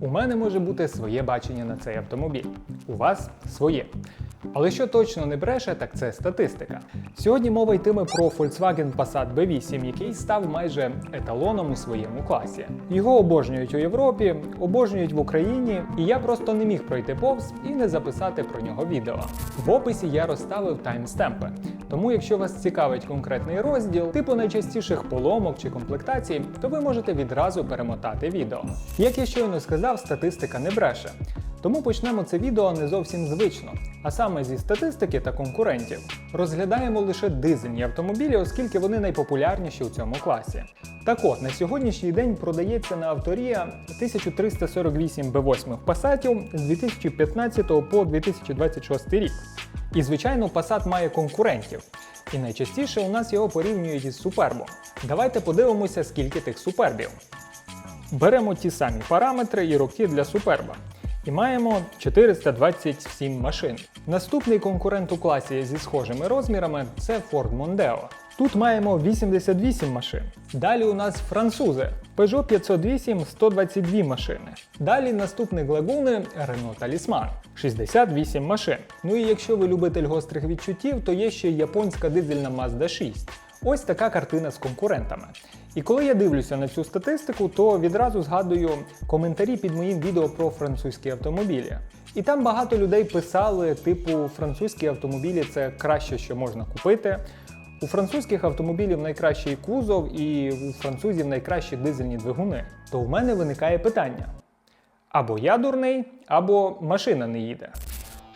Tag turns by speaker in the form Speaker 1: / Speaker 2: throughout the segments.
Speaker 1: У мене може бути своє бачення на цей автомобіль. У вас своє. Але що точно не бреше, так це статистика. Сьогодні мова йтиме про Volkswagen Passat B8, який став майже еталоном у своєму класі. Його обожнюють у Європі, обожнюють в Україні, і я просто не міг пройти повз і не записати про нього відео. В описі я розставив таймстемпи. Тому, якщо вас цікавить конкретний розділ, типу найчастіших поломок чи комплектацій, то ви можете відразу перемотати відео. Як я щойно сказав, статистика не бреше. Тому почнемо це відео не зовсім звично, а саме зі статистики та конкурентів. Розглядаємо лише дизельні автомобілі, оскільки вони найпопулярніші у цьому класі. Так от, на сьогоднішній день продається на авторія 1348 B8 Passatів з 2015 по 2026 рік. І звичайно, Passat має конкурентів. І найчастіше у нас його порівнюють із Superbo. Давайте подивимося, скільки тих супербів. Беремо ті самі параметри і роки для Superba. І маємо 427 машин. Наступний конкурент у класі зі схожими розмірами це Ford Mondeo. Тут маємо 88 машин. Далі у нас французи. Peugeot 508 122 машини. Далі наступник лагуни Renault Talisman 68 машин. Ну і якщо ви любитель гострих відчуттів, то є ще японська дизельна Mazda 6. Ось така картина з конкурентами. І коли я дивлюся на цю статистику, то відразу згадую коментарі під моїм відео про французькі автомобілі. І там багато людей писали, типу, французькі автомобілі це краще, що можна купити. У французьких автомобілів найкращий кузов і у французів найкращі дизельні двигуни. То у мене виникає питання: або я дурний, або машина не їде.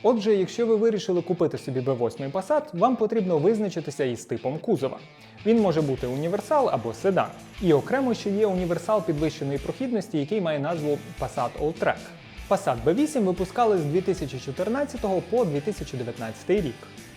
Speaker 1: Отже, якщо ви вирішили купити собі B8 Passat, вам потрібно визначитися із типом кузова. Він може бути універсал або седан. І окремо ще є універсал підвищеної прохідності, який має назву Passat Alltrack. Passat B8 випускали з 2014 по 2019 рік.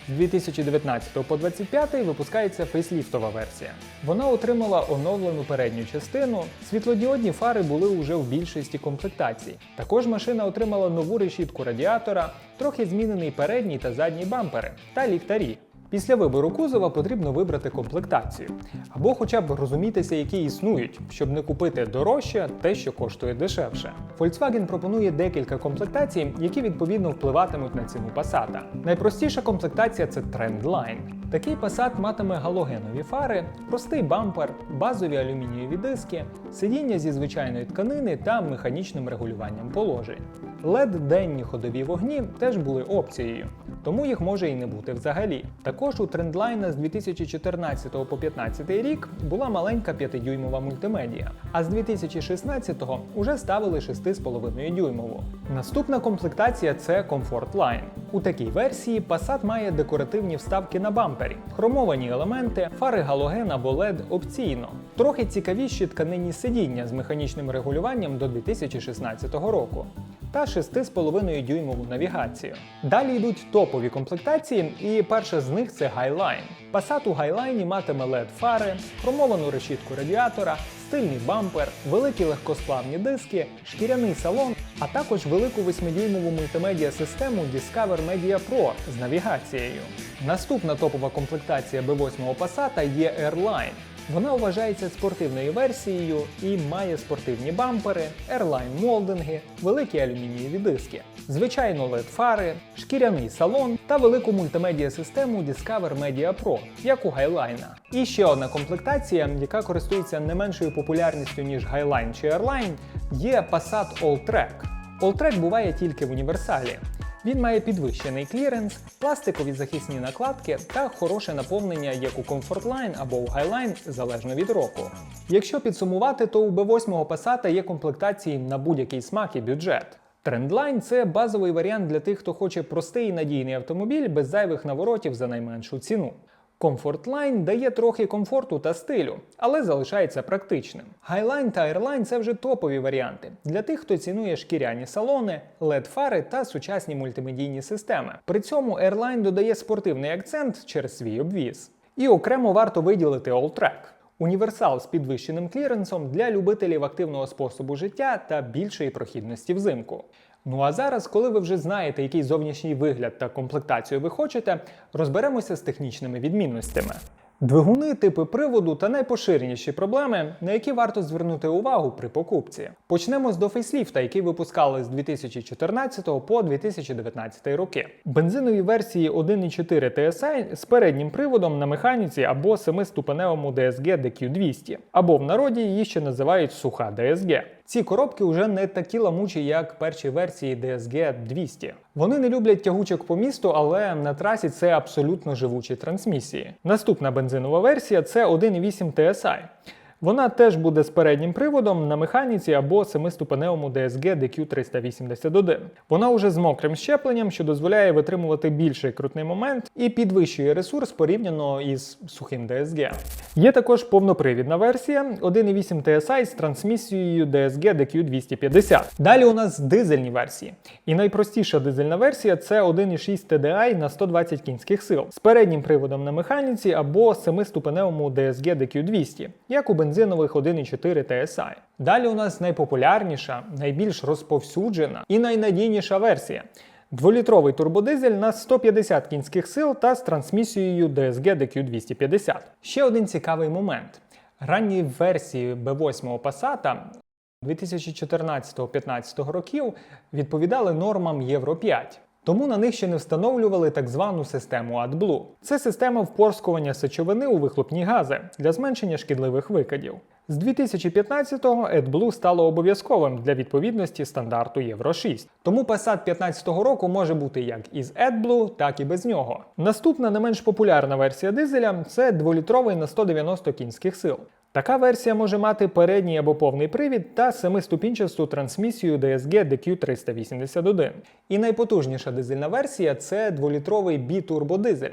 Speaker 1: З 2019 по 2025 випускається фейсліфтова версія. Вона отримала оновлену передню частину, світлодіодні фари були уже в більшості комплектацій. Також машина отримала нову решітку радіатора, трохи змінений передній та задній бампери та ліхтарі. Після вибору кузова потрібно вибрати комплектацію, або хоча б розумітися, які існують, щоб не купити дорожче те, що коштує дешевше. Volkswagen пропонує декілька комплектацій, які відповідно впливатимуть на ціну Passat. Найпростіша комплектація це Trendline. Такий Passat матиме галогенові фари, простий бампер, базові алюмінієві диски, сидіння зі звичайної тканини та механічним регулюванням положень. led денні ходові вогні теж були опцією, тому їх може і не бути взагалі. Також у Trendline з 2014 по 2015 рік була маленька 5-дюймова мультимедія, а з 2016-го уже ставили 6,5 дюймову. Наступна комплектація це Comfort Line. У такій версії Passat має декоративні вставки на бампері, хромовані елементи, фари галоген або LED опційно. Трохи цікавіші тканинні сидіння з механічним регулюванням до 2016 року та 6,5 дюймову навігацію. Далі йдуть топові комплектації, і перша з них це Highline. Passat у Highline матиме LED фари, хромовану решітку радіатора, стильний бампер, великі легкосплавні диски, шкіряний салон, а також велику 8-дюймову мультимедіа систему Discover Media Pro з навігацією. Наступна топова комплектація B8 Passat є Airline. Вона вважається спортивною версією і має спортивні бампери, Airline молдинги, великі алюмінієві диски, звичайно led фари, шкіряний салон та велику мультимедіа систему Discover Media Pro, як у Highline. І ще одна комплектація, яка користується не меншою популярністю ніж Highline чи Airline, є Passat Alltrack. Alltrack буває тільки в універсалі. Він має підвищений кліренс, пластикові захисні накладки та хороше наповнення як у Comfortline або у Highline, залежно від року. Якщо підсумувати, то у B8 Passat є комплектації на будь-який смак і бюджет. Trendline – це базовий варіант для тих, хто хоче простий і надійний автомобіль без зайвих наворотів за найменшу ціну. Line дає трохи комфорту та стилю, але залишається практичним. Highline та Airline – це вже топові варіанти для тих, хто цінує шкіряні салони, LED-фари та сучасні мультимедійні системи. При цьому Airline додає спортивний акцент через свій обвіз. І окремо варто виділити Alltrack. Універсал з підвищеним кліренсом для любителів активного способу життя та більшої прохідності взимку. Ну а зараз, коли ви вже знаєте, який зовнішній вигляд та комплектацію ви хочете, розберемося з технічними відмінностями. Двигуни, типи приводу та найпоширеніші проблеми, на які варто звернути увагу при покупці. Почнемо з до фейсліфта, який випускали з 2014 по 2019 роки. Бензинові версії 1.4 TSI з переднім приводом на механіці або 7-ступеневому DSG DQ200, або в народі її ще називають суха DSG. Ці коробки вже не такі ламучі, як перші версії DSG 200. Вони не люблять тягучок по місту, але на трасі це абсолютно живучі трансмісії. Наступна бензинова версія це 1.8 TSI. Вона теж буде з переднім приводом на механіці або 7-ступеневому DSG DQ381. Вона уже з мокрим щепленням, що дозволяє витримувати більший крутний момент і підвищує ресурс порівняно із сухим DSG. Є також повнопривідна версія 1.8 TSI з трансмісією DSG DQ250. Далі у нас дизельні версії. І найпростіша дизельна версія це 1.6 TDI на 120 кінських сил з переднім приводом на механіці або 7-ступеневому DSG DQ200, як у бензинових 1.4 TSI. Далі у нас найпопулярніша, найбільш розповсюджена і найнадійніша версія. Дволітровий турбодизель на 150 кінських сил та з трансмісією DSG DQ250. Ще один цікавий момент. Ранні версії B8 Passat 2014-15 років відповідали нормам Євро 5. Тому на них ще не встановлювали так звану систему AdBlue. Це система впорскування сечовини у вихлопні гази для зменшення шкідливих викидів. З 2015-го AdBlue стало обов'язковим для відповідності стандарту Євро 6. Тому Passat 15-го року може бути як із AdBlue, так і без нього. Наступна не менш популярна версія дизеля це 2-літровий на 190 кінських сил. Така версія може мати передній або повний привід та семиступінчасту трансмісію DSG DQ381. І найпотужніша дизельна версія це 2-літровий бітурбодизель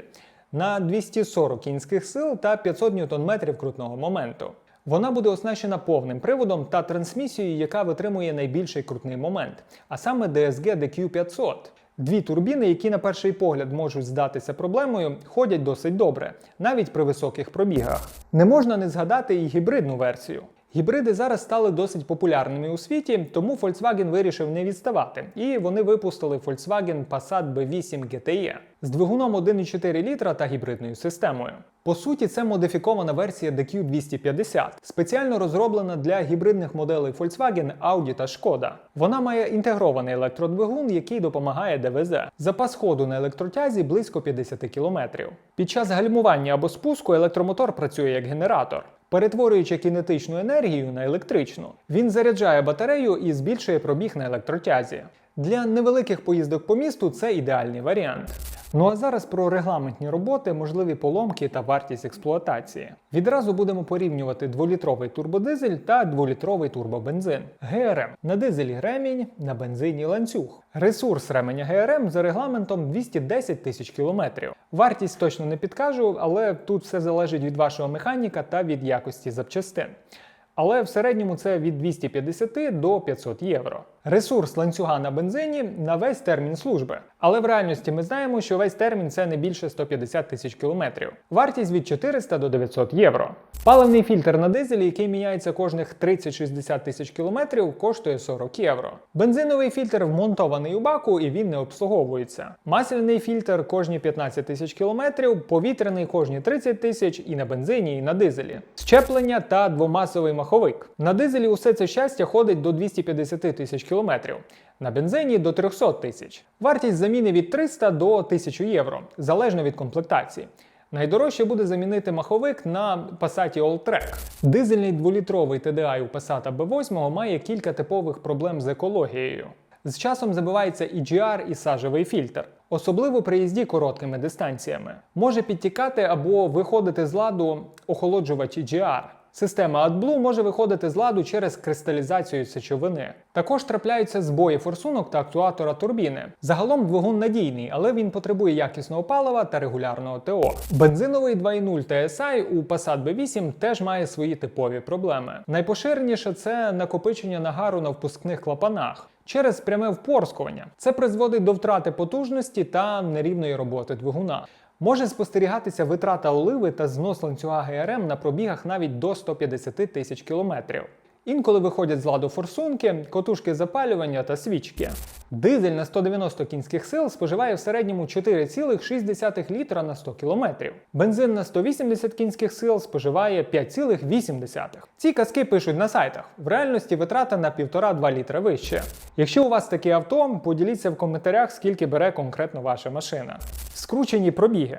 Speaker 1: на 240 кінських сил та 500 Нм крутного моменту. Вона буде оснащена повним приводом та трансмісією, яка витримує найбільший крутний момент, а саме DSG DQ500. Дві турбіни, які на перший погляд можуть здатися проблемою, ходять досить добре, навіть при високих пробігах. Не можна не згадати і гібридну версію. Гібриди зараз стали досить популярними у світі, тому Volkswagen вирішив не відставати, і вони випустили Volkswagen Passat B8 GTE з двигуном 1,4 літра та гібридною системою. По суті, це модифікована версія DQ250, спеціально розроблена для гібридних моделей Volkswagen, Audi та Škoda. Вона має інтегрований електродвигун, який допомагає ДВЗ. Запас ходу на електротязі близько 50 км. Під час гальмування або спуску електромотор працює як генератор. Перетворюючи кінетичну енергію на електричну, він заряджає батарею і збільшує пробіг на електротязі. Для невеликих поїздок по місту це ідеальний варіант. Ну а зараз про регламентні роботи, можливі поломки та вартість експлуатації. Відразу будемо порівнювати 2-літровий турбодизель та 2-літровий турбобензин. ГРМ на дизелі ремінь, на бензині ланцюг. Ресурс ременя ГРМ за регламентом 210 тисяч кілометрів. Вартість точно не підкажу, але тут все залежить від вашого механіка та від якості запчастин. Але в середньому це від 250 до 500 євро. Ресурс ланцюга на бензині на весь термін служби. Але в реальності ми знаємо, що весь термін це не більше 150 тисяч кілометрів. Вартість від 400 до 900 євро. Паливний фільтр на дизелі, який міняється кожних 30-60 тисяч кілометрів, коштує 40 євро. Бензиновий фільтр вмонтований у баку і він не обслуговується. Масляний фільтр кожні 15 тисяч кілометрів, повітряний кожні 30 тисяч і на бензині, і на дизелі. Щеплення та двомасовий маховик. На дизелі усе це щастя ходить до 250 тисяч кілометрів. На бензині до 300 тисяч. Вартість заміни від 300 до 1000 євро, залежно від комплектації. Найдорожче буде замінити маховик на Passat Alltrack. Дизельний 2-літровий TDI у Passat B8 має кілька типових проблем з екологією. З часом забивається і GR, і сажевий фільтр, особливо при їзді короткими дистанціями. Може підтікати або виходити з ладу охолоджувач EGR. Система AdBlue може виходити з ладу через кристалізацію сечовини. Також трапляються збої форсунок та актуатора турбіни. Загалом двигун надійний, але він потребує якісного палива та регулярного ТО. Бензиновий 2.0 TSI у Passat B8 теж має свої типові проблеми. Найпоширеніше це накопичення нагару на впускних клапанах. Через пряме впорскування це призводить до втрати потужності та нерівної роботи двигуна. Може спостерігатися витрата оливи та знос ланцюга ГРМ на пробігах навіть до 150 тисяч кілометрів. Інколи виходять з ладу форсунки, котушки запалювання та свічки. Дизель на 190 кінських сил споживає в середньому 4,6 літра на 100 км. Бензин на 180 кінських сил споживає 5,8. Ці казки пишуть на сайтах. В реальності витрата на 1,5-2 літра вище. Якщо у вас таке авто, поділіться в коментарях, скільки бере конкретно ваша машина. Скручені пробіги.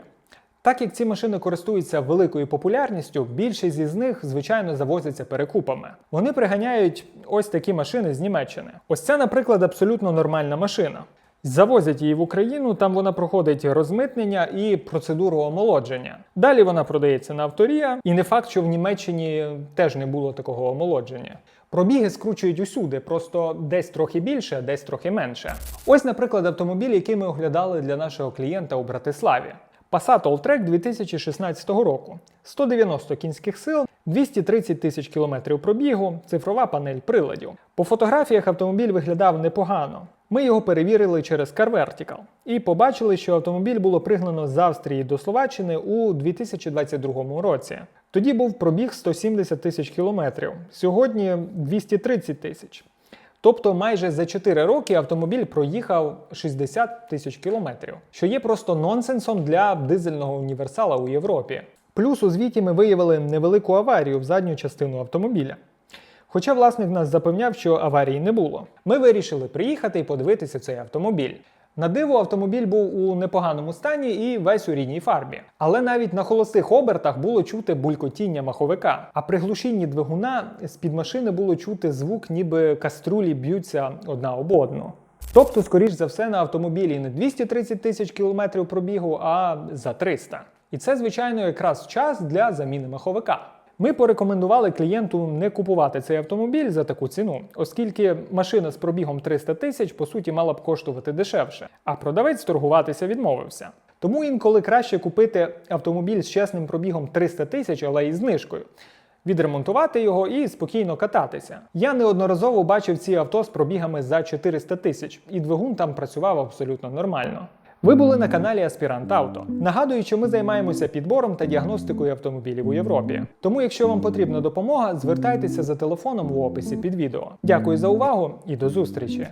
Speaker 1: Так як ці машини користуються великою популярністю, більшість із них, звичайно, завозяться перекупами. Вони приганяють ось такі машини з Німеччини. Ось це, наприклад, абсолютно нормальна машина. Завозять її в Україну, там вона проходить розмитнення і процедуру омолодження. Далі вона продається на авторія, і не факт, що в Німеччині теж не було такого омолодження. Пробіги скручують усюди, просто десь трохи більше, десь трохи менше. Ось, наприклад, автомобіль, який ми оглядали для нашого клієнта у Братиславі. Passat Alltrack 2016 року. 190 кінських сил, 230 тисяч кілометрів пробігу, цифрова панель приладів. По фотографіях автомобіль виглядав непогано. Ми його перевірили через CarVertical і побачили, що автомобіль було пригнано з Австрії до Словаччини у 2022 році. Тоді був пробіг 170 тисяч кілометрів, сьогодні 230 тисяч. Тобто майже за 4 роки автомобіль проїхав 60 тисяч кілометрів, що є просто нонсенсом для дизельного універсала у Європі. Плюс у звіті ми виявили невелику аварію в задню частину автомобіля. Хоча власник нас запевняв, що аварії не було. Ми вирішили приїхати і подивитися цей автомобіль. На диво, автомобіль був у непоганому стані і весь у рідній фарбі. Але навіть на холостих обертах було чути булькотіння маховика. А при глушінні двигуна з-під машини було чути звук, ніби каструлі б'ються одна об одну. Тобто, скоріш за все, на автомобілі не 230 тисяч кілометрів пробігу, а за 300. І це, звичайно, якраз час для заміни маховика. Ми порекомендували клієнту не купувати цей автомобіль за таку ціну, оскільки машина з пробігом 300 тисяч по суті мала б коштувати дешевше, а продавець торгуватися відмовився. Тому інколи краще купити автомобіль з чесним пробігом 300 тисяч, але із знижкою. Відремонтувати його і спокійно кататися. Я неодноразово бачив ці авто з пробігами за 400 тисяч, і двигун там працював абсолютно нормально. Ви були на каналі Аспірант Авто. Нагадую, що ми займаємося підбором та діагностикою автомобілів у Європі. Тому, якщо вам потрібна допомога, звертайтеся за телефоном в описі під відео. Дякую за увагу і до зустрічі!